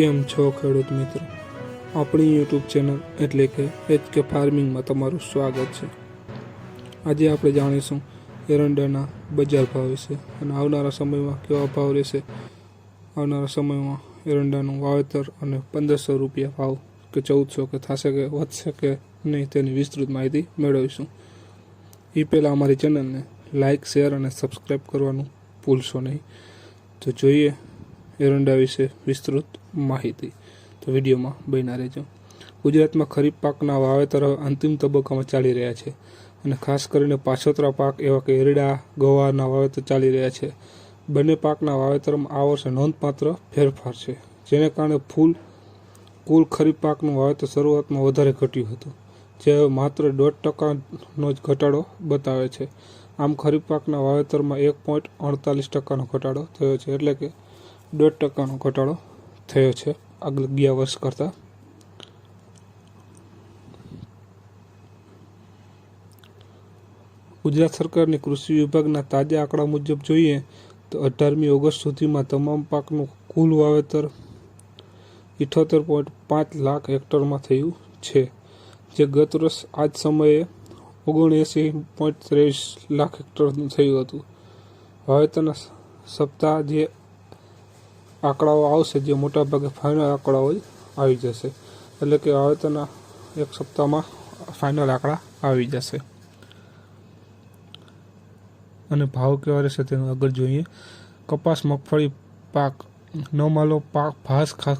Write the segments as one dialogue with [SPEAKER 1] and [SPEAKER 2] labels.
[SPEAKER 1] કેમ છો ખેડૂત મિત્રો? આપણી યુટ્યુબ ચેનલ એટલે કે એચ કે ફાર્મિંગમાં તમારું સ્વાગત છે. આજે આપણે જાણીશું એરંડાના બજાર ભાવ વિશે અને આવનારા સમયમાં કેવા ભાવ રહેશે. આવનારા સમયમાં એરંડાનું વાવેતર અને પંદરસો રૂપિયા ભાવ કે ચૌદસો કે થશે કે વધશે કે નહીં તેની વિસ્તૃત માહિતી મેળવીશું. એ પહેલાં અમારી ચેનલને લાઇક શેર અને સબસ્ક્રાઈબ કરવાનું ભૂલશો નહીં. તો જોઈએ એરંડા વિશે વિસ્તૃત માહિતી. તો વિડીયોમાં બન્યા રહેજો. ગુજરાતમાં ખરીફ પાકના વાવેતર અંતિમ તબક્કામાં ચાલી રહ્યા છે અને ખાસ કરીને પાછોતરા પાક એવા કે એરડા, ગવારના વાવેતર ચાલી રહ્યા છે. બંને પાકના વાવેતરમાં આ વર્ષે નોંધપાત્ર ફેરફાર છે, જેને કારણે ફૂલ, કુલ ખરીફ પાકનું વાવેતર શરૂઆતમાં વધારે ઘટ્યું હતું, જે માત્ર દોઢ ટકાનો જ ઘટાડો બતાવે છે. આમ ખરીફ પાકના વાવેતરમાં એક પોઈન્ટ અડતાલીસ ટકાનો ઘટાડો થયો છે, એટલે કે દોઢ ટકાનો ઘટાડો થયો છે આગળ ગયા વર્ષ કરતાં. ગુજરાત સરકારની કૃષિ વિભાગના તાજા આંકડા મુજબ જોઈએ તો અઢારમી ઓગસ્ટ સુધીમાં તમામ પાકનું કુલ વાવેતર ઇઠોતેર પોઈન્ટ પાંચ લાખ હેક્ટરમાં થયું છે, જે ગત વર્ષ આ જ સમયે ઓગણએંસી પોઈન્ટ ત્રેવીસ લાખ હેક્ટરનું થયું હતું. વાવેતરના સપ્તાહ જે આંકડાઓ આવશે જે મોટાભાગે ફાઇનલ આંકડાઓ જ આવી જશે. એટલે કે વાવેતરના એક સપ્તાહમાં ફાઇનલ આંકડા આવી જશે. અને ભાવ કેવા રહેશે તેનું આગળ જોઈએ. કપાસ, મગફળી, પાક નોમાલો પાક ભાસ ખાસ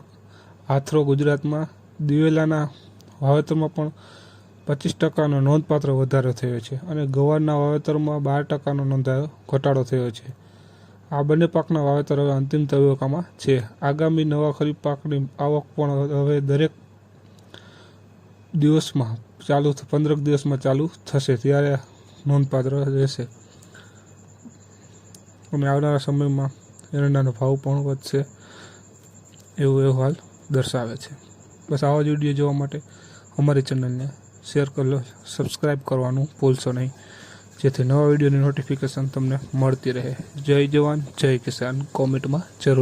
[SPEAKER 1] આથરો ગુજરાતમાં દિવેલાના વાવેતરમાં પણ પચીસ ટકાનો નોંધપાત્ર વધારો થયો છે અને ગવારના વાવેતરમાં બાર ટકાનો નોંધાયો ઘટાડો થયો છે. આ બંને પાકના વાવેતર હવે અંતિમ તબક્કામાં છે. આગામી નવા ખરીફ પાકની આવક પણ હવે દરેક દિવસમાં ચાલુ પંદરક દિવસમાં ચાલુ થશે ત્યારે નોંધપાત્ર રહેશે. અને આવનારા સમયમાં એરંડાનો ભાવ પણ વધશે એવો અહેવાલ દર્શાવે છે. બસ આવા જ વીડિયો જોવા માટે અમારી ચેનલને શેર કરો સબસ્ક્રાઈબ કરવાનું ભૂલશો નહીં. જેથી નવા વિડીયોની નોટિફિકેશન તમને મળતી રહે. જય જવાન જય કિસાન. કોમેન્ટમાં જરૂર